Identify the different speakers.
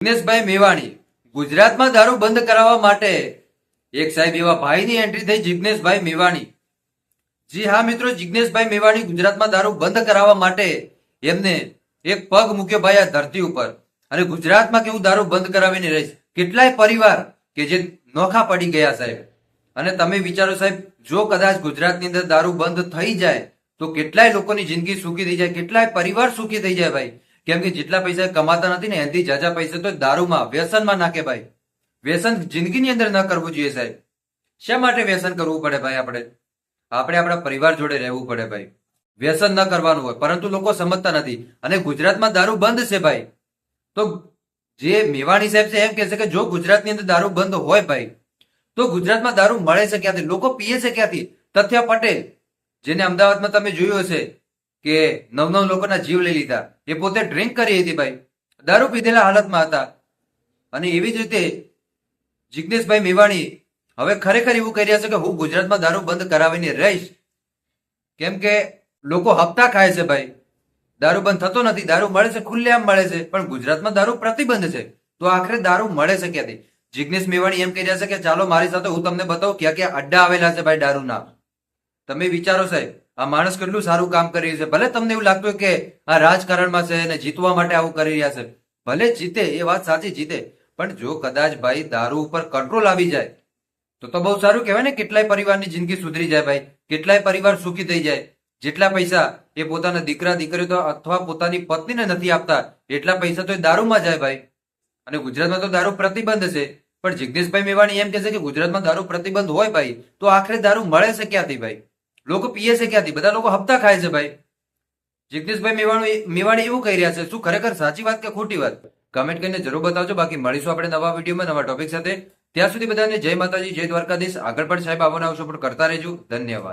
Speaker 1: જિગ્નેશભાઈ મેવાણી, ગુજરાતમાં દારૂ બંધ કરાવવા માટે એક સાહેબ એવા ભાઈની એન્ટ્રી થઈ જિગ્નેશભાઈ મેવાણી. જી હા મિત્રો, જિગ્નેશભાઈ મેવાણી ગુજરાતમાં દારૂ બંધ કરાવવા માટે એમને એક પગ મૂક્યો ભાઈ આ ધરતી ઉપર. અને ગુજરાતમાં કેવું દારૂ બંધ કરાવીને રહીશ કેટલાય પરિવાર કે જે નોખા પડી ગયા સાહેબ. અને તમે વિચારો સાહેબ, જો કદાચ ગુજરાતની અંદર દારૂ બંધ થઈ જાય, તો કેટલાય લોકોની જિંદગી સુખી થઈ જાય, કેટલાય પરિવાર સુખી થઈ જાય ભાઈ. કેમ કે જેટલા પૈસા કમાતા નથી ને એથી જાજા પૈસા તો દારૂમાં, વ્યસનમાં નાખે ભાઈ. વ્યસન જિંદગીની અંદર ન કરવું જોઈએ સાહેબ. શા માટે વ્યસન કરવું પડે ભાઈ આપણે? આપણે આપણા પરિવાર જોડે રહેવું પડે ભાઈ. વ્યસન ન કરવાનું હોય, પરંતુ લોકો સમજતા નથી. અને ગુજરાતમાં દારૂ બંધ છે ભાઈ. તો જે મેવાણી સાહેબ છે એમ કહે છે કે જો ગુજરાતની અંદર દારૂ બંધ હોય ભાઈ, તો ગુજરાતમાં દારૂ મળે છે ક્યાંથી? લોકો પીએ છે ક્યાંથી? તથ્ય પટેલ, જેને અમદાવાદમાં તમે જોયું હશે કે નવ નવ લોકોના જીવ લઈ લીધા. એ પોતે ડ્રિંક કરી હતી ભાઈ. દારૂ પીધેલા હાલતમાં હતા. અને એવી જ રીતે જિગ્નેશભાઈ મેવાણી હવે ખરેખર એવું કહી રહ્યા છે કે હું ગુજરાતમાં દારૂ બંધ કરાવીને રહીશ. કેમ કે લોકો હપ્તા ખાય છે ભાઈ. દારૂ બંધ થતો નથી. દારૂ મળે છે, ખુલ્લેઆમ મળે છે. પણ ગુજરાતમાં દારૂ પ્રતિબંધ છે. તો આખરે દારૂ મળે છે ક્યાંથી? જિગ્નેશ મેવાણી એમ કહી રહ્યા છે કે ચાલો મારી સાથે હું તમને બતાવું ક્યાં ક્યાં અડ્ડા આવેલા છે ભાઈ દારૂના. તમે વિચારો સાહેબ આ માણસ કેટલું સારું કામ કરી રહ્યું છે. ભલે તમને એવું લાગતું કે આ રાજકારણમાં છે અને જીતવા માટે આવું કરી રહ્યા છે. ભલે જીતે, એ વાત સાચી જીતે. પણ જો કદાચ ભાઈ દારૂ ઉપર કંટ્રોલ આવી જાય, તો તો બહુ સારું કહેવાય ને, કેટલાય પરિવારની જિંદગી સુધરી જાય ભાઈ. કેટલાય પરિવાર સુખી થઈ જાય. જેટલા પૈસા એ પોતાના દીકરા, દીકરીઓ અથવા પોતાની પત્નીને નથી આપતા, એટલા પૈસા તો એ દારૂમાં જાય ભાઈ. અને ગુજરાતમાં તો દારૂ પ્રતિબંધ છે. પણ જગદીશભાઈ મેવાણી એમ કહે છે કે ગુજરાતમાં દારૂ પ્રતિબંધ હોય ભાઈ, તો આખરે દારૂ મળે છે ક્યાંથી ભાઈ? લોકો પીએ છે ક્યાંથી? બધા લોકો હપ્તા ખાય છે ભાઈ. જગદીશભાઈ મેવાણી મેવાણી એવું કહી રહ્યા છે, શું ખરેખર સાચી વાત કે ખોટી વાત? કમેન્ટ કરીને જરૂર બતાવજો. બાકી મળીશું આપણે નવા વિડીયોમાં, નવા ટોપિક સાથે. ત્યાં સુધી બધાને જય માતાજી, જય દ્વારકાધીશ. આગળ પણ સાહેબ આવવાના આવશો પણ કરતા રહેજો. ધન્યવાદ.